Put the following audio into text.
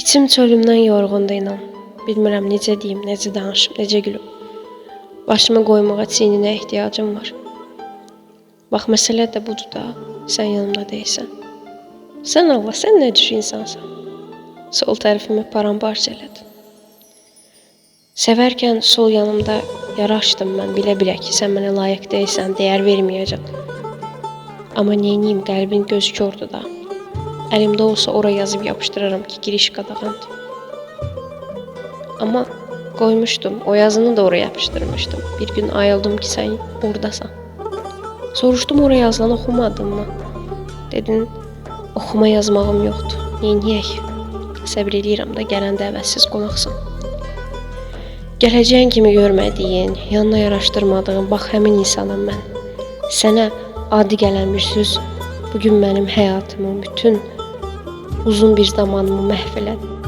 İçim çölümdən yorğundu inan. Bilmirəm necə deyim, necə danışım, necə gülüm. Başımı qoymağa çiyninə ehtiyacım var. Bax məsələ də budur da, sən yanımda deyilsən. Sən Allah, sən nə cür insansan? Sol tərəfimi paramparça elədin. Sevərkən sol yanımda yara açdım mən, bilə-bilə ki, sən mənə layiq deyilsən, dəyər verməyəcəm. Amma neyniyim, qəlbin göz kördür da. Əlimdə olsa ora yazıb yapışdıraram ki, giriş qadağandır. Amma qoymuşdum, o yazını da oraya yapışdırmışdım. Bir gün ayıldım ki, sən oradasan. Soruşdum oraya yazılanı oxumadın mı? Dedin, oxuma yazmağım yoxdur. Neyniyək? Səbr eləyirəm də gələndə əvəzsiz qonaqsan. Gələcəyin kimi görmədiyin, yanına yaraşdırmadığın bax həmin insanam mən. Sənə adi gələn bir söz bu gün mənim həyatımı, bütün uzun bir zamanımı məhv elədi.